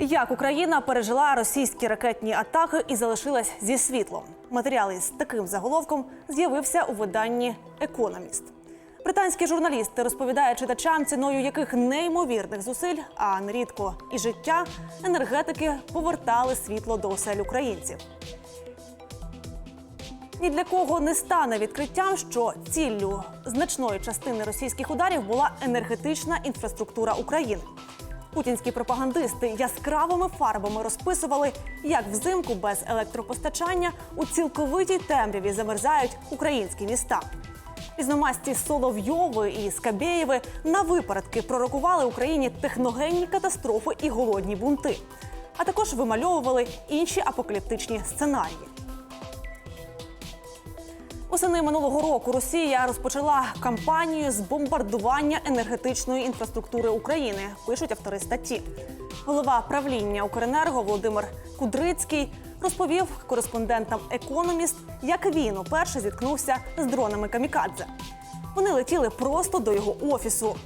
Як Україна пережила російські ракетні атаки і залишилась зі світлом? Матеріал із таким заголовком з'явився у виданні Економіст. Британські журналісти розповідають читачам, ціною яких неймовірних зусиль, а нерідко і життя, енергетики повертали світло до осель українців. Ні для кого не стане відкриттям, що ціллю значної частини російських ударів була енергетична інфраструктура України. Путінські пропагандисти яскравими фарбами розписували, як взимку без електропостачання у цілковитій темряві замерзають українські міста. Різномасті Соловйови і Скабєєви на випередки пророкували Україні техногенні катастрофи і голодні бунти, а також вимальовували інші апокаліптичні сценарії. Восени минулого року Росія розпочала кампанію з бомбардування енергетичної інфраструктури України. Пишуть автори статті. Голова правління Укренерго Володимир Кудрицький розповів кореспондентам Економіст, як він уперше зіткнувся з дронами камікадзе. Вони летіли просто до його офісу.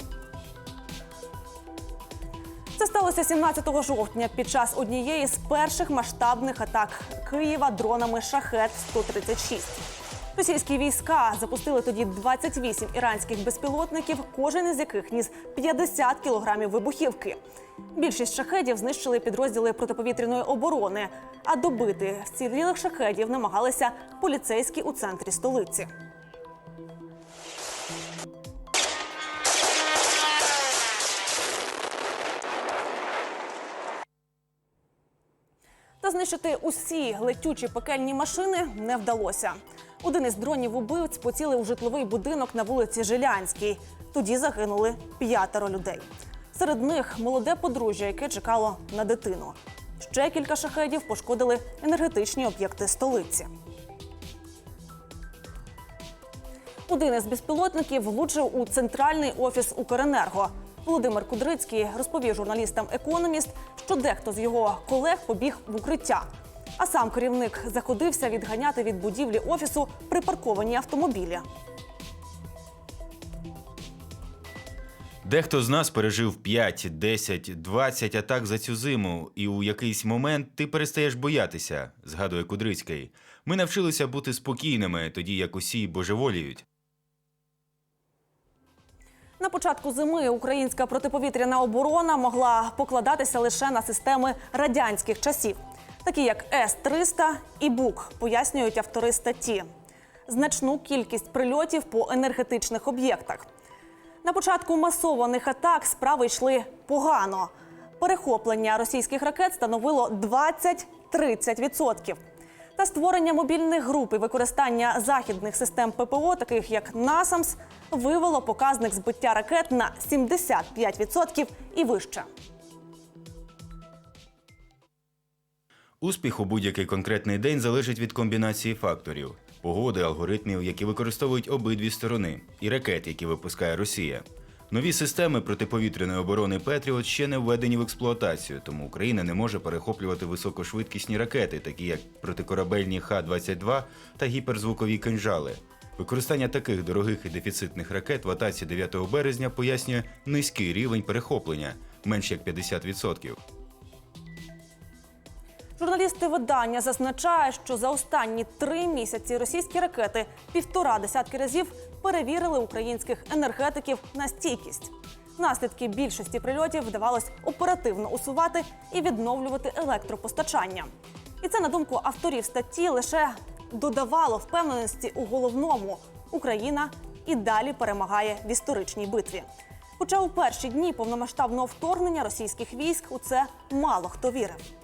Це сталося 17 жовтня під час однієї з перших масштабних атак Києва дронами Шахет 136 Російські війська запустили тоді 28 іранських безпілотників, кожен із яких ніс 50 кілограмів вибухівки. Більшість шахедів знищили підрозділи протиповітряної оборони, а добити вцілілих шахедів намагалися поліцейські у центрі столиці. Та знищити усі летючі пекельні машини не вдалося. Один із дронів убивць поцілив у житловий будинок на вулиці Жилянській. Тоді загинули п'ятеро людей. Серед них молоде подружжя, яке чекало на дитину. Ще кілька шахедів пошкодили енергетичні об'єкти столиці. Один із безпілотників влучив у центральний офіс Укренерго. Володимир Кудрицький розповів журналістам Економіст, що дехто з його колег побіг в укриття. А сам керівник заходився відганяти від будівлі офісу припарковані автомобілі. Дехто з нас пережив 5, 10, 20 атак за цю зиму, і у якийсь момент ти перестаєш боятися, згадує Кудрицький. Ми навчилися бути спокійними, тоді як усі божеволіють. На початку зими українська протиповітряна оборона могла покладатися лише на системи радянських часів, такі як С-300 і БУК, пояснюють автори статті. Значну кількість прильотів по енергетичних об'єктах. На початку масованих атак справи йшли погано. Перехоплення російських ракет становило 20-30%. Та створення мобільних груп і використання західних систем ППО, таких як НАСАМС, вивело показник збиття ракет на 75% і вище. Успіх у будь-який конкретний день залежить від комбінації факторів: погоди, алгоритмів, які використовують обидві сторони, і ракет, які випускає Росія. Нові системи протиповітряної оборони Петріот ще не введені в експлуатацію, тому Україна не може перехоплювати високошвидкісні ракети, такі як протикорабельні Х-22 та гіперзвукові кинжали. Використання таких дорогих і дефіцитних ракет в атаці 9 березня пояснює низький рівень перехоплення менш як 50%. Журналісти видання зазначають, що за останні три місяці російські ракети півтора десятки разів перевірили українських енергетиків на стійкість. Наслідки більшості прильотів вдавалось оперативно усувати і відновлювати електропостачання. І це, на думку авторів статті, лише додавало впевненості у головному Україна і далі перемагає в історичній битві. Хоча у перші дні повномасштабного вторгнення російських військ у це мало хто вірив.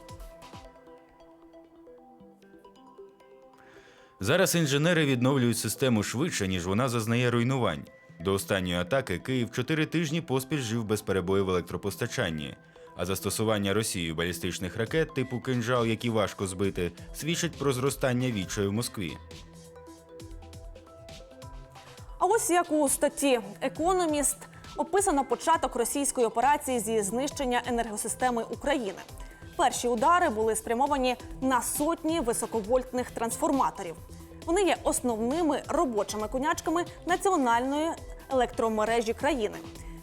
Зараз інженери відновлюють систему швидше, ніж вона зазнає руйнувань. До останньої атаки Київ чотири тижні поспіль жив без перебою в електропостачанні. А застосування Росією балістичних ракет типу кинжал, які важко збити, свідчить про зростання відчаю в Москві. А ось як у статті Економіст описано початок російської операції зі знищення енергосистеми України. Перші удари були спрямовані на сотні високовольтних трансформаторів. Вони є основними робочими конячками національної електромережі країни.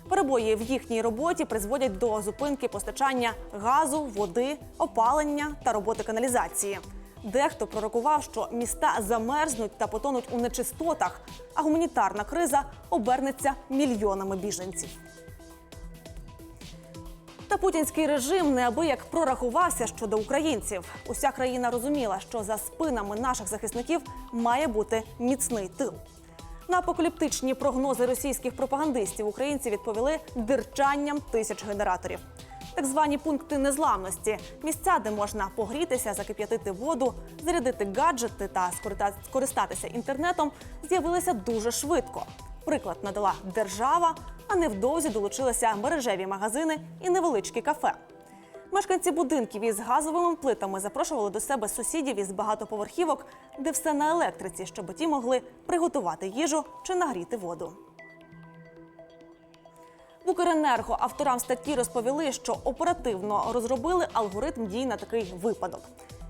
Перебої в їхній роботі призводять до зупинки постачання газу, води, опалення та роботи каналізації. Дехто пророкував, що міста замерзнуть та потонуть у нечистотах, а гуманітарна криза обернеться мільйонами біженців. Та путінський режим неабияк прорахувався щодо українців. Уся країна розуміла, що за спинами наших захисників має бути міцний тил. На апокаліптичні прогнози російських пропагандистів українці відповіли дирчанням тисяч генераторів. Так звані пункти незламності місця, де можна погрітися, закип'ятити воду, зарядити гаджети та скористатися інтернетом, з'явилися дуже швидко. Приклад надала держава, а невдовзі долучилися мережеві магазини і невеличкі кафе. Мешканці будинків із газовими плитами запрошували до себе сусідів із багатоповерхівок, де все на електриці, щоб ті могли приготувати їжу чи нагріти воду. В Укренерго авторам статті розповіли, що оперативно розробили алгоритм дій на такий випадок.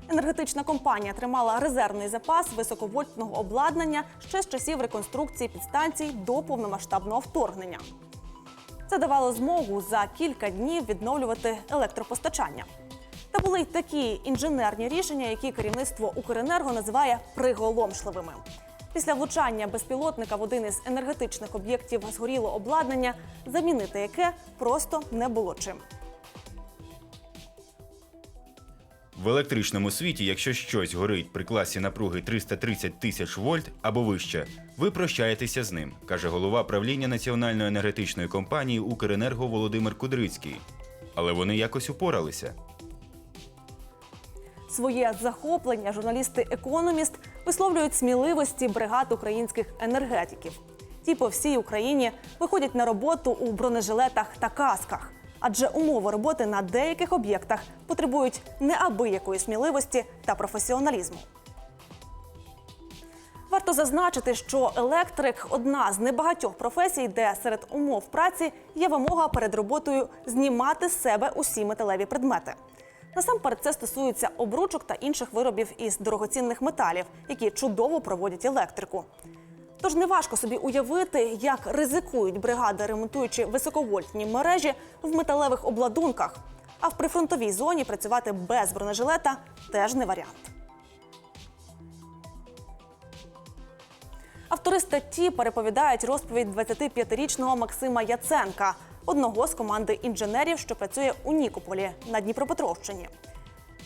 Енергетична компанія тримала резервний запас високовольтного обладнання ще з часів реконструкції підстанцій до повномасштабного вторгнення. Це давало змогу за кілька днів відновлювати електропостачання. Та були й такі інженерні рішення, які керівництво Укренерго називає приголомшливими. Після влучання безпілотника в один із енергетичних об'єктів згоріло обладнання, замінити яке просто не було чим. В електричному світі, якщо щось горить при класі напруги 330 тисяч вольт або вище, ви прощаєтеся з ним, каже голова правління національної енергетичної компанії Укренерго Володимир Кудрицький. Але вони якось упоралися. Своє захоплення журналісти Економіст висловлюють сміливості бригад українських енергетиків. Ті по всій Україні виходять на роботу у бронежилетах та касках, адже умови роботи на деяких об'єктах потребують неабиякої сміливості та професіоналізму. Варто зазначити, що електрик одна з небагатьох професій, де серед умов праці є вимога перед роботою знімати з себе усі металеві предмети. Насамперед це стосується обручок та інших виробів із дорогоцінних металів, які чудово проводять електрику. Тож неважко собі уявити, як ризикують бригади, ремонтуючи високовольтні мережі в металевих обладунках. А в прифронтовій зоні працювати без бронежилета теж не варіант. Автори статті переповідають розповідь 25-річного Максима Яценка, одного з команди інженерів, що працює у Нікополі на Дніпропетровщині.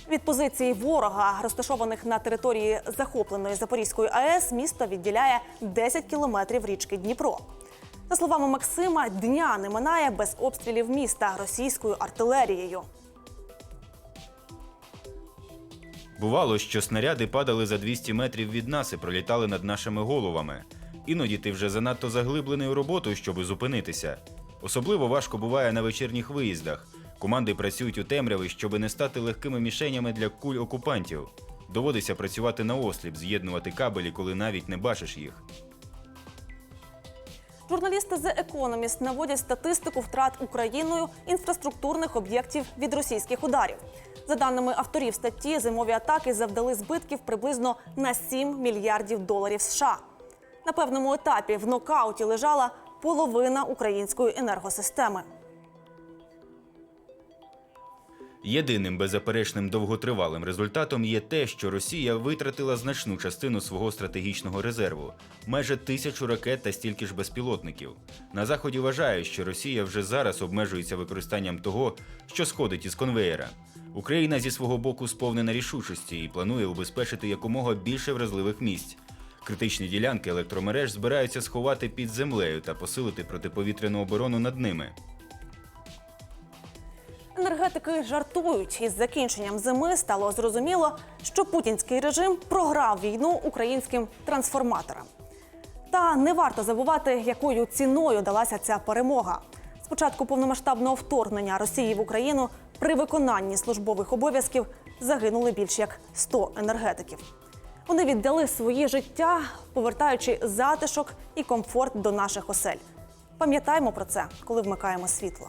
Від позиції ворога, розташованих на території захопленої Запорізької АЕС, місто відділяє 10 кілометрів річки Дніпро. За словами Максима, дня не минає без обстрілів міста російською артилерією. Бувало, що снаряди падали за 200 метрів від нас і пролітали над нашими головами. Іноді ти вже занадто заглиблений у роботу, щоб зупинитися. Особливо важко буває на вечірніх виїздах. Команди працюють у темряві, щоб не стати легкими мішенями для куль окупантів. Доводиться працювати на осліп, з'єднувати кабелі, коли навіть не бачиш їх. Журналісти The Economist наводять статистику втрат Україною інфраструктурних об'єктів від російських ударів. За даними авторів статті, зимові атаки завдали збитків приблизно на 7 мільярдів доларів США. На певному етапі в нокауті лежала половина української енергосистеми. Єдиним беззаперечним довготривалим результатом є те, що Росія витратила значну частину свого стратегічного резерву майже тисячу ракет та стільки ж безпілотників. На заході вважають, що Росія вже зараз обмежується використанням того, що сходить із конвеєра. Україна зі свого боку сповнена рішучості і планує убезпечити якомога більше вразливих місць. Критичні ділянки електромереж збираються сховати під землею та посилити протиповітряну оборону над ними. Енергетики жартують із закінченням зими стало зрозуміло, що путінський режим програв війну українським трансформаторам. Та не варто забувати, якою ціною далася ця перемога. Спочатку повномасштабного вторгнення Росії в Україну при виконанні службових обов'язків загинули більш як 100 енергетиків. Вони віддали свої життя, повертаючи затишок і комфорт до наших осель. Пам'ятаємо про це, коли вмикаємо світло.